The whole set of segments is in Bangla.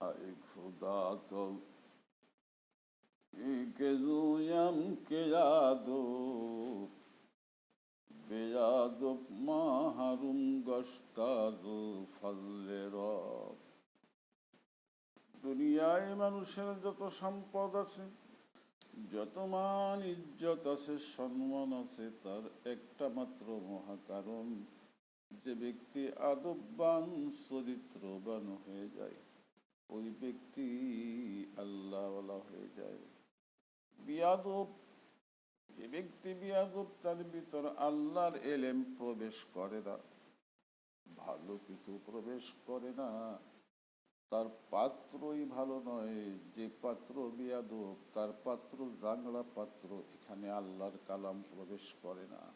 ای خدا تو ای که زویم که یادو بیادو ما হারুম গস্তাদু ফজলে রব দুনিয়ায় মানুষের যত সম্পদ আছে যত মান ইজ্জত আছে সম্মান আছে তার একটা মাত্র মহাকারণ যে ব্যক্তি আদববান চরিত্রবান হয়ে যায় ওই ব্যক্তি আল্লাহওয়ালা হয়ে যায়। বিয়াদব, যে ব্যক্তি বিয়াদব, তার ভিতর আল্লাহর এলেম প্রবেশ করে না। ভালো কিছু প্রবেশ করে না। তার পাত্রই ভালো নয়। যে পাত্র বিয়াদব, তার পাত্র জাংলা পাত্র, এখানে আল্লাহর কালাম প্রবেশ করে না।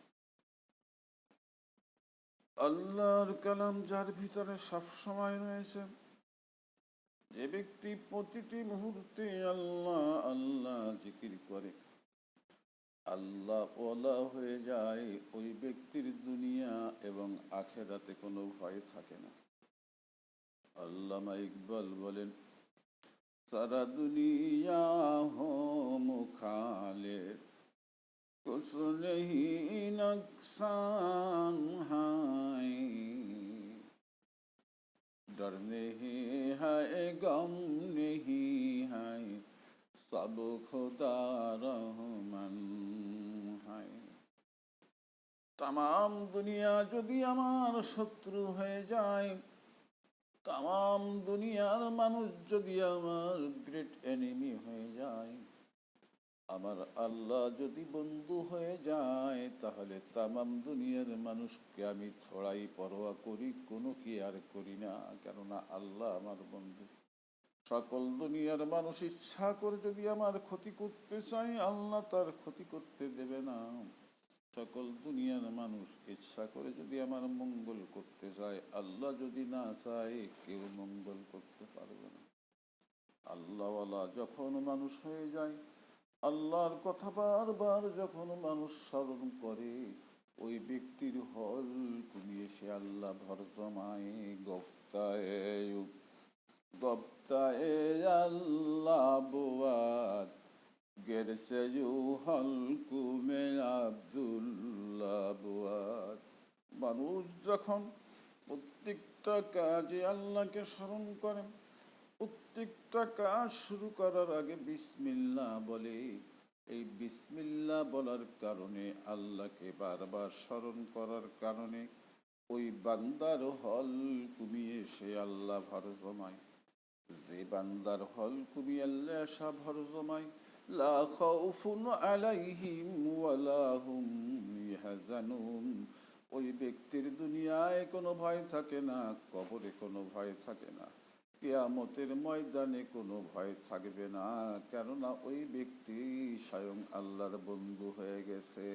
আল্লাহর কালাম যার ভিতরে সব সময় রয়েছে। যে ব্যক্তি প্রতিটি মুহূর্তে আল্লাহ আল্লাহ জিকির করে। আল্লাহ ওলা হয়ে যায় ওই ব্যক্তির দুনিয়া এবং আখেরাতে কোনো ভয় থাকে না। আল্লামা ইকবাল বলেন, সারা দুনিয়া হো খালে কুছ নকসান डर नहीं হায় গম नहीं है, सब खुदा रहमन है। তাম দুনিয়া যদি আমার শত্রু হয়ে যায় তাম দুনিয়ার মানুষ যদি আমার গ্রেট এনিমি আমার আল্লাহ যদি বন্ধু হয়ে যায়, তাহলে তামাম দুনিয়ার মানুষকে আমি ছড়াই পরোয়া করি, কোনো কি আর করি না, কেননা আল্লাহ আমার বন্ধু। সকল দুনিয়ার মানুষ ইচ্ছা করে যদি আমার ক্ষতি করতে চায়, আল্লাহ তার ক্ষতি করতে দেবে না। সকল দুনিয়ার মানুষ ইচ্ছা করে যদি আমার মঙ্গল করতে চায়, আল্লাহ যদি না চায়, কেউ মঙ্গল করতে পারবে না। আল্লাহওয়ালা যখন মানুষ হয়ে যায় আল্লাহর কথা বারবার যখন মানুষ স্মরণ করে, ওই ব্যক্তির হল তুমি এসে আল্লাহ ভর জমায়, গপ্তায় গপ্তায় আল্লাহ বুয়াদ গেরছে হল কুমে আব্দুল্লাহ বুয়াদ মানুষ যখন প্রত্যেকটা কাজে আল্লাহকে স্মরণ করেন প্রত্যেকটা কাজ শুরু করার আগে বিসমিল্লা বলে। এই বিসমিল্লা বলার কারণে আল্লাহকে বারবার স্মরণ করার কারণে ওই বান্দার হল কমিয়ে সে আল্লাহ ভর জমায় যে বান্দার হল কুমি আল্লাহ আসা ভর জমায় লা ওই ব্যক্তির দুনিয়ায় কোনো ভয় থাকে না, কবরে কোনো ভয় থাকে না। কেয়ামতের ময়দানে কোনো ভয় থাকবে না কেননা ওই ব্যক্তি স্বয়ং আল্লাহর বন্ধু হয়ে গেছে।